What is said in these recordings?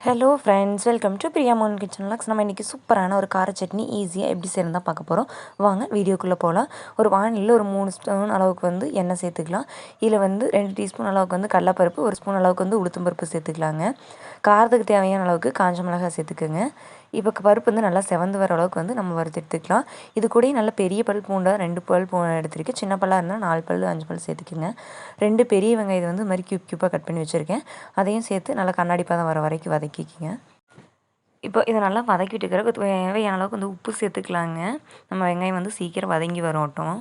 Hello friends welcome to Priya Mon kitchen logs நம்ம இன்றைக்கி சூப்பரான ஒரு கார சட்னி ஈஸியாக எப்படி செய்யணும் தான் பார்க்க போகிறோம் வாங்க வீடியோக்குள்ளே போகலாம் ஒரு வானிலையில் ஒரு மூணு ஸ்பூன் அளவுக்கு வந்து எண்ணெய் சேர்த்துக்கலாம். இதில் வந்து ரெண்டு டீஸ்பூன் அளவுக்கு வந்து கடலப்பருப்பு ஒரு ஸ்பூன் அளவுக்கு வந்து உளுத்தம்பருப்பு சேர்த்துக்கலாங்க. காரத்துக்கு தேவையான அளவுக்கு காஞ்ச மிளகாய் சேர்த்துக்கோங்க. இப்போ பருப்பு வந்து நல்லா செவந்து வர அளவுக்கு வந்து நம்ம வறுத்து எடுத்துக்கலாம். இது கூட நல்ல பெரிய பல் பூண்டாக ரெண்டு பல் பூ எடுத்துருக்கு சின்ன பல்லாக இருந்தால் நாலு பல் அஞ்சு பல் சேர்த்துக்குங்க. ரெண்டு பெரிய வெங்காயத்தை வந்து இது மாதிரி கியூப் கியூப்பாக கட் பண்ணி வச்சுருக்கேன். அதையும் சேர்த்து நல்லா கண்ணாடி பாதம் வர வரைக்கும் வதக்கிக்கிங்க. இப்போ இதை நல்லா வதக்கிட்டு இருக்கிற தேவையான அளவுக்கு வந்து உப்பு சேர்த்துக்கலாங்க. நம்ம வெங்காயம் வந்து சீக்கிரம் வதங்கி வரட்டும்.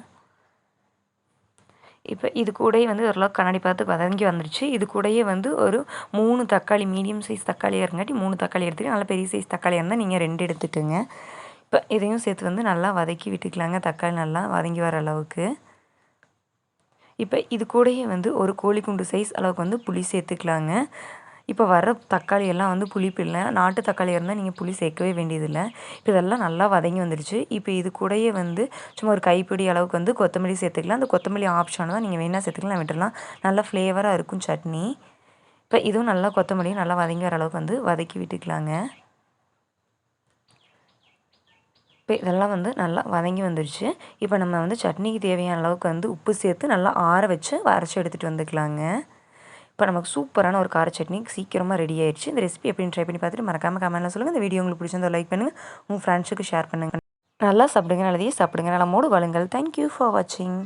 இப்போ இது கூடயே வந்து ஓரளவுக்கு கண்ணாடி பார்த்து வதங்கி வந்துருச்சு. இது கூடயே வந்து ஒரு மூணு தக்காளி மீடியம் சைஸ் தக்காளி இருங்காட்டி மூணு தக்காளி எடுத்துட்டு நல்லா பெரிய சைஸ் தக்காளியாக இருந்தால் நீங்கள் ரெண்டு எடுத்துக்கோங்க. இப்போ இதையும் சேர்த்து வந்து நல்லா வதக்கி விட்டுக்கலாங்க. தக்காளி நல்லா வதங்கி வர அளவுக்கு. இப்போ இது கூடயே வந்து ஒரு கோழிக்குண்டு சைஸ் அளவுக்கு வந்து புளி சேர்த்துக்கலாங்க. இப்போ வர தக்காளி எல்லாம் வந்து புளிப்பு இல்லை. நாட்டு தக்காளி இருந்தால் நீங்கள் புளி சேர்க்கவே வேண்டியதில்லை. இப்போ இதெல்லாம் நல்லா வதங்கி வந்துடுச்சு இப்போ இது கூடயே வந்து சும்மா ஒரு கைப்பிடி அளவுக்கு வந்து கொத்தமல்லி சேர்த்துக்கலாம். அந்த கொத்தமல்லி ஆப்ஷன் தான் நீங்கள் வேணால் சேர்த்துக்கலாம் விட்டுடலாம் நல்லா ஃப்ளேவராக இருக்கும் சட்னி. இப்போ இதுவும் நல்லா கொத்தமல்லியும் நல்லா வதங்கி வர அளவுக்கு வந்து வதக்கி விட்டுக்கலாங்க. இப்போ இதெல்லாம் வந்து நல்லா வதங்கி வந்துடுச்சு இப்போ நம்ம வந்து சட்னிக்கு தேவையான அளவுக்கு வந்து உப்பு சேர்த்து நல்லா ஆற வச்சு அரைச்சி எடுத்துகிட்டு வந்துக்கலாங்க. இப்போ நமக்கு சூப்பரான ஒரு கார சட்னி சீக்கிரமாக ரெடி ஆயிடுச்சு. இந்த ரெசிபி எப்படின்னு ட்ரை பண்ணி பார்த்துட்டு மறக்காமல் கமெண்ட்டில் சொல்லுங்கள் இந்த வீடியோ உங்களுக்கு பிடிச்சிருந்தா லைக் பண்ணுங்கள் உங்கள் ஃப்ரெண்ட்ஸுக்கு ஷேர் பண்ணுங்கள் நல்லா சாப்பிடுங்க நல்லதையே சாப்பிடுங்க. நல்லா மூடு வாழுங்கள் தேங்க்யூ ஃபார் வாட்சிங்